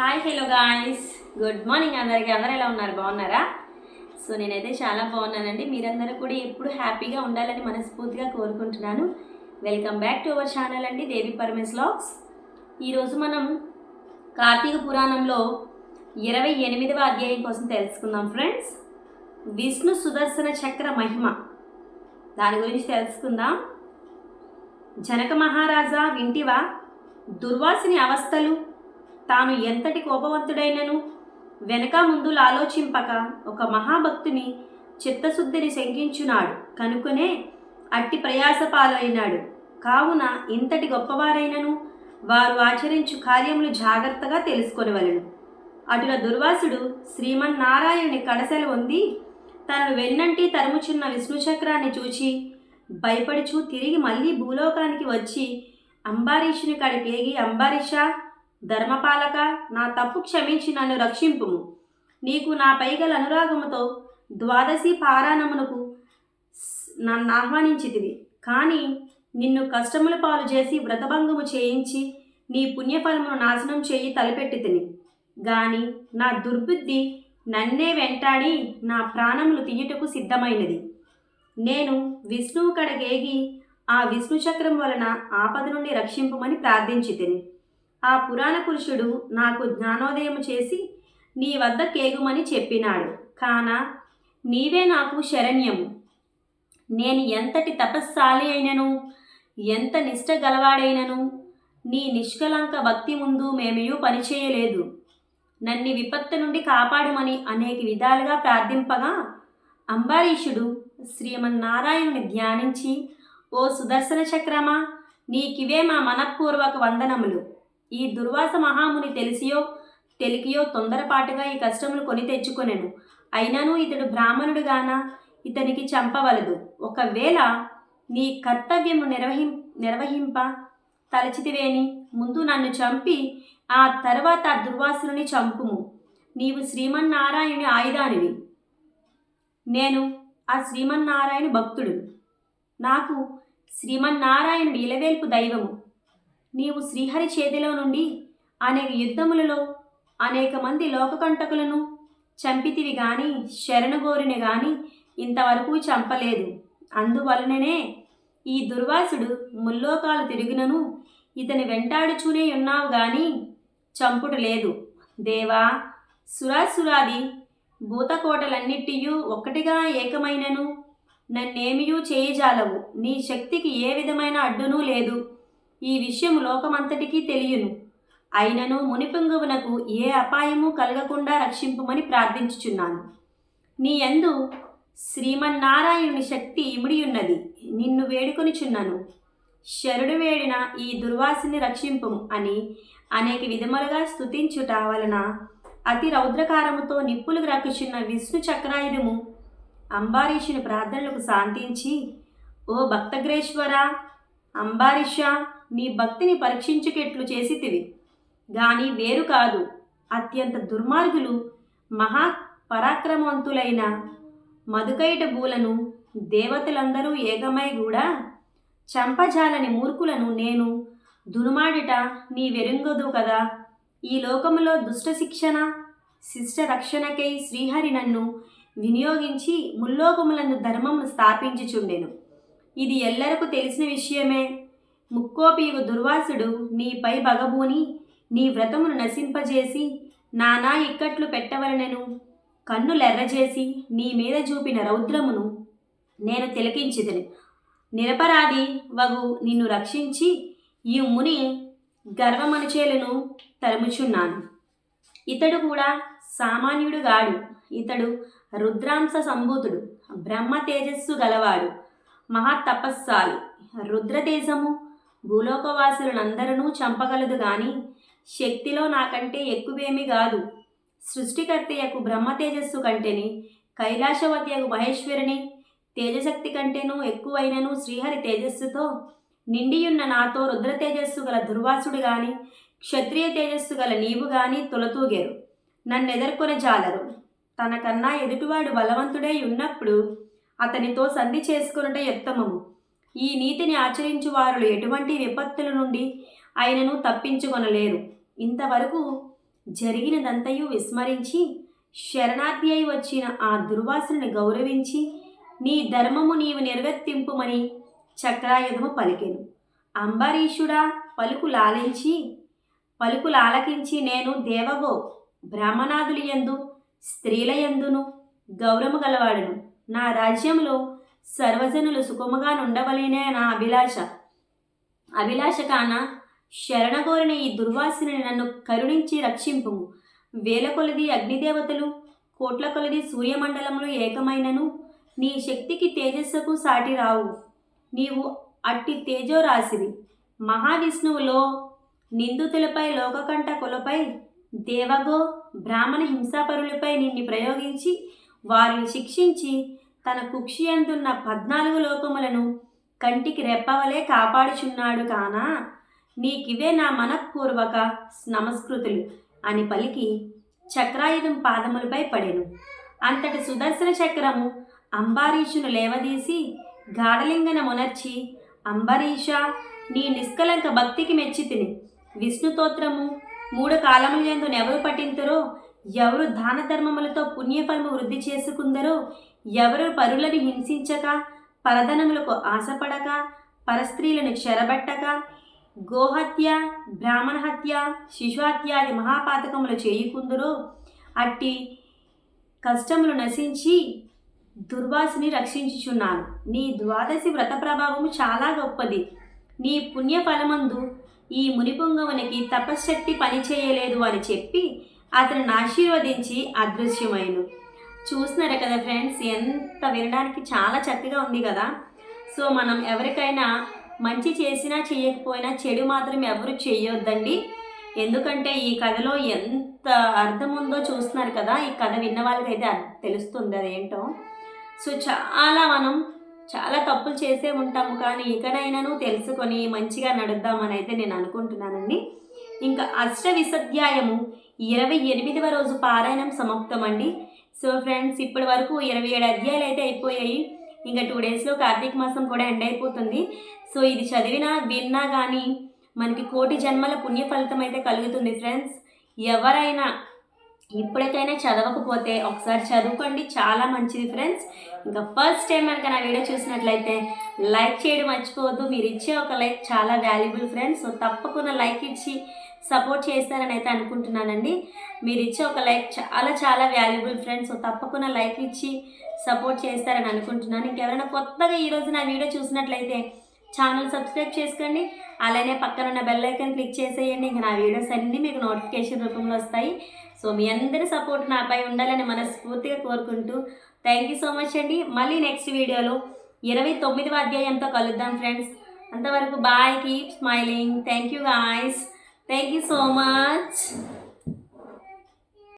Hi hello guys good morning అందరికీ. అందరూ ఎలా ఉన్నారు? బాగున్నారా? సో నేనైతే చాలా బాగున్నానండి. మీరందరూ కూడా ఎప్పుడు హ్యాపీగా ఉండాలని మనస్ఫూర్తిగా కోరుకుంటున్నాను. Welcome back to our channel అండి దేవి పరమేశ్ లాగ్స్ ఈరోజు మనం కార్తీక పురాణంలో ఇరవై ఎనిమిదవ అధ్యాయం కోసం తెలుసుకుందాం ఫ్రెండ్స్. విష్ణు సుదర్శన చక్ర మహిమ. దాని గురించి తెలుసుకుందాం. జనక మహారాజా వింటివా దుర్వాసిని అవస్థలు తాను ఎంతటి కోపవంతుడైనను? వెనక ముందులు ఆలోచింపక ఒక మహాభక్తుని చిత్తశుద్ధిని శంకించున్నాడు కనుకొనే అట్టి ప్రయాస పాలైనాడు కావున ఇంతటి గొప్పవారైనను వారు ఆచరించు కార్యములు జాగ్రత్తగా తెలుసుకొనవలెను. అటుల దుర్వాసుడు శ్రీమన్నారాయణుని కడసెలు ఉంది తనను వెన్నంటి తరుముచున్న విష్ణుచక్రాన్ని చూచి భయపడుచు తిరిగి మళ్ళీ భూలోకానికి వచ్చి అంబారీషుని కడిపేగి అంబారీషా ధర్మపాలక నా తప్పు క్షమించి నన్ను రక్షింపుము. నీకు నా పైగల అనురాగముతో ద్వాదశి పారాణమునకు నన్ను ఆహ్వానించితివి. కానీ నిన్ను కష్టముల పాలు చేసి వ్రతభంగము చేయించి నీ పుణ్యఫలమును నాశనం చేయి తలపెట్టి తిని గాని నా దుర్బుద్ధి నన్నే వెంటాడి నా ప్రాణములు తీయుటకు సిద్ధమైనది. నేను విష్ణువు కడగేగి ఆ విష్ణు చక్రం వలన ఆపద నుండి రక్షింపమని ప్రార్థించి తిని ఆ పురాణ పురుషుడు నాకు జ్ఞానోదయం చేసి నీ వద్ద కేగుమని చెప్పినాడు. కాన నీవే నాకు శరణ్యము. నేను ఎంతటి తపస్సాలి అయినను ఎంత నిష్ట గలవాడైనను నీ నిష్కలంక భక్తి ముందు మేమయూ పనిచేయలేదు. నన్ని విపత్తు నుండి కాపాడమని అనేక విధాలుగా ప్రార్థింపగా అంబరీషుడు శ్రీమన్నారాయణుని ధ్యానించి ఓ సుదర్శన చక్రమా నీకివే మా మనఃపూర్వక వందనములు. ఈ దుర్వాస మహాముని తెలిసియో తెలికియో తొందరపాటుగా ఈ కష్టములు కొని తెచ్చుకొనెను. అయినను ఇతడు బ్రాహ్మణుడు గాన? ఇతనికి చంపవలదు. ఒకవేళ నీ కర్తవ్యము నిర్వహిం నిర్వహింప తలచితివేని ముందు నన్ను చంపి ఆ తర్వాత దుర్వాసుని చంపుము. నీవు శ్రీమన్నారాయణుని ఆయుధానివి. నేను ఆ శ్రీమన్నారాయణ భక్తుడు నాకు శ్రీమన్నారాయణుడు ఇలవేల్పు దైవము. నీవు శ్రీహరి చేతిలో నుండి అనేక యుద్ధములలో అనేక మంది లోకకంటకులను చంపితివి గాని శరణగోరిని గాని ఇంతవరకు చంపలేదు. అందువలననే ఈ దుర్వాసుడు ముల్లోకాలు తిరిగినను ఇతని వెంటాడుచూనే ఉన్నావు గాని చంపుట లేదు దేవా సురాసురాది భూతకోటలన్నిటియూ ఒక్కటిగా ఏకమైనను నన్నేమియూ చేయజాలవు. నీ శక్తికి ఏ విధమైన అడ్డునూ లేదు. ఈ విషయం లోకమంతటికీ తెలియను. అయినను మునిపొంగువునకు ఏ అపాయము కలగకుండా రక్షింపుమని ప్రార్థించుచున్నాను. నీ యందు శ్రీమన్నారాయణుని శక్తి ఇమిడియున్నది. నిన్ను వేడుకొనిచున్నాను. శరుడు వేడిన ఈ దుర్వాసిని రక్షింపు అని అనేక విధములుగా స్తుతించుట వలన అతి రౌద్రకారముతో నిప్పులు రక్కుచున్న విష్ణు చక్రాయుధము అంబారీషుని ప్రార్థనలకు శాంతించి ఓ భక్తగ్రేశ్వర అంబారీష నీ భక్తిని పరీక్షించుకెట్లు చేసితివి. గాని వేరు కాదు. అత్యంత దుర్మార్గులు మహా పరాక్రమవంతులైన మధుకైట భూలను దేవతలందరూ ఏకమై కూడా చంపజాలని మూర్ఖులను నేను దునుమాడిట నీ వెరుంగదు కదా. ఈ లోకములో దుష్ట శిక్షణ శిష్ట రక్షణకై శ్రీహరి నన్ను వినియోగించి ముల్లోకములను ధర్మమును స్థాపించుచుండెను. ఇది ఎల్లరకు తెలిసిన విషయమే. ముక్కోపియుగు దుర్వాసుడు నీపై బగబూని నీ వ్రతమును నశింపజేసి నానా ఇక్కట్లు పెట్టవలనెను. కన్నులెర్రజేసి నీ మీద చూపిన రౌద్రమును నేను తిలకించిదని నిరపరాధి వగు నిన్ను రక్షించి ఈ ముని గర్వమనుచేలను తరుముచున్నాను. ఇతడు కూడా సామాన్యుడు గాడు ఇతడు రుద్రాంశ సంభూతుడు బ్రహ్మ తేజస్సు గలవాడు మహాతపస్సాలి రుద్రతేజము భూలోకవాసులనందరూ చంపగలదు గాని శక్తిలో నాకంటే ఎక్కువేమీ కాదు సృష్టికర్తయ్యకు బ్రహ్మ తేజస్సు కంటేని కైలాసవతియకు మహేశ్వరిని తేజశక్తి కంటేనూ ఎక్కువైనను శ్రీహరి తేజస్సుతో నిండియున్న నాతో రుద్ర తేజస్సు గల దుర్వాసుడు గాని క్షత్రియ తేజస్సు గల నీవు గాని నన్ను నన్నెదర్కొన జాలరు. తనకన్నా ఎదుటివాడు బలవంతుడై ఉన్నప్పుడు అతనితో సంధి చేసుకున్నట ఉత్తమము ఈ నీతిని ఆచరించు వారు ఎటువంటి విపత్తుల నుండి ఆయనను తప్పించుకొనలేరు. ఇంతవరకు జరిగినదంతయు విస్మరించి శరణార్థి అయి వచ్చిన ఆ దుర్వాసుని గౌరవించి నీ ధర్మము నీవు నిర్వర్తింపుమని చక్రాయుధము పలికెను. అంబరీషుడా పలుకు లాలించి పలుకులు ఆలకించి నేను దేవగో బ్రాహ్మణాదులు యందు స్త్రీల యందును గౌరవము గలవాడును. నా రాజ్యంలో సర్వజనులు సుఖముగా నుండవలేనే నా అభిలాష. అభిలాష కాన శరణగోరిన ఈ దుర్వాసిని నన్ను కరుణించి రక్షింపు వేల కొలది అగ్నిదేవతలు కోట్ల కొలది సూర్యమండలంలో ఏకమైనను. నీ శక్తికి తేజస్సుకు సాటి రావు. నీవు అట్టి తేజోరాశివి. మహావిష్ణువులో నిందితులపై లోకకంటకులపై దేవగో బ్రాహ్మణ హింసాపరులపై నిన్ను ప్రయోగించి వారిని శిక్షించి తన కుక్షియందున్న పద్నాలుగు లోకములను కంటికి రెప్పవలే కాపాడుచున్నాడు కానా? నీకివే నా మనఃపూర్వక నమస్కృతులు అని పలికి చక్రాయుధం పాదములపై పడెను. అంతటి సుదర్శన చక్రము అంబారీషును లేవదీసి గాఢలింగన మునర్చి అంబరీష నీ నిష్కలంక భక్తికి మెచ్చి తిని. విష్ణుతోత్రము మూడు కాలములందు ఎవరు పఠింతురో ఎవరు దాన ధర్మములతో పుణ్యఫలము వృద్ధి చేసుకుందరో ఎవరు పరులను హింసించక పరధనములకు ఆశపడక పరస్త్రీలను చెరబట్టక గోహత్య బ్రాహ్మణ హత్య శిశుహత్యాది మహాపాతకములు చేయుకుందరో అట్టి కష్టములు నశించి దుర్వాసుని రక్షించుచున్నాను నీ ద్వాదశి వ్రత ప్రభావము చాలా గొప్పది. నీ పుణ్యఫలమందు ఈ మునిపుంగవునికి తపశ్శక్తి పనిచేయలేదు అని చెప్పి అతను ఆశీర్వదించి అదృశ్యమైను చూస్తున్నారు కదా ఫ్రెండ్స్ ఎంత వినడానికి చాలా చక్కగా ఉంది కదా. సో మనం ఎవరికైనా మంచి చేసినా చేయకపోయినా చెడు మాత్రం ఎవరు చేయొద్దండి. ఎందుకంటే ఈ కథలో ఎంత అర్థం ఉందో చూస్తున్నారు కదా ఈ కథ విన్న వాళ్ళకైతే తెలుస్తుంది అదేంటో. సో చాలా మనం చాలా తప్పులు చేసే ఉంటాము కానీ ఇకనైనాను తెలుసుకొని మంచిగా నడుద్దామని అయితే నేను అనుకుంటున్నానండి. ఇంకా అష్ట విసధ్యాయము ఇరవై ఎనిమిదవ రోజు పారాయణం సమాప్తమండి. సో ఫ్రెండ్స్ ఇప్పటి వరకు ఇరవై ఏడు అధ్యాయాలు అయితే అయిపోయాయి. ఇంకా టూ డేస్లో కార్తీక మాసం కూడా ఎండ్ అయిపోతుంది. సో ఇది చదివినా విన్నా కానీ మనకి కోటి జన్మల పుణ్య ఫలితం అయితే కలుగుతుంది ఫ్రెండ్స్. ఎవరైనా ఇప్పటికైనా చదవకపోతే ఒకసారి చదువుకోండి చాలా మంచిది ఫ్రెండ్స్. ఇంకా ఫస్ట్ టైం కనుక నా వీడియో చూసినట్లయితే లైక్ చేయడం మర్చిపోవద్దు. మీరు ఇచ్చే ఒక లైక్ చాలా వాల్యుబుల్ ఫ్రెండ్స్. సో తప్పకుండా లైక్ ఇచ్చి సపోర్ట్ చేస్తారని అయితే అనుకుంటున్నానండి. మీరు ఇచ్చే ఒక లైక్ చాలా చాలా వాల్యుబుల్ ఫ్రెండ్స్ తప్పకుండా లైక్ ఇచ్చి సపోర్ట్ చేస్తారని అనుకుంటున్నాను. ఇంకెవరైనా కొత్తగా ఈరోజు నా వీడియో చూసినట్లయితే ఛానల్ సబ్స్క్రైబ్ చేసుకోండి. అలానే పక్కన ఉన్న బెల్ క్లిక్ చేసేయండి. ఇంకా నా వీడియోస్ అన్నీ మీకు నోటిఫికేషన్ రూపంలో వస్తాయి. సో మీ అందరి సపోర్ట్ నాపై ఉండాలని మనస్ఫూర్తిగా కోరుకుంటూ థ్యాంక్ యూ సో మచ్ అండి. మళ్ళీ నెక్స్ట్ వీడియోలో ఇరవై తొమ్మిదవ అధ్యాయంతో కలుద్దాం ఫ్రెండ్స్ అంతవరకు bye keep smiling thank you guys thank you so much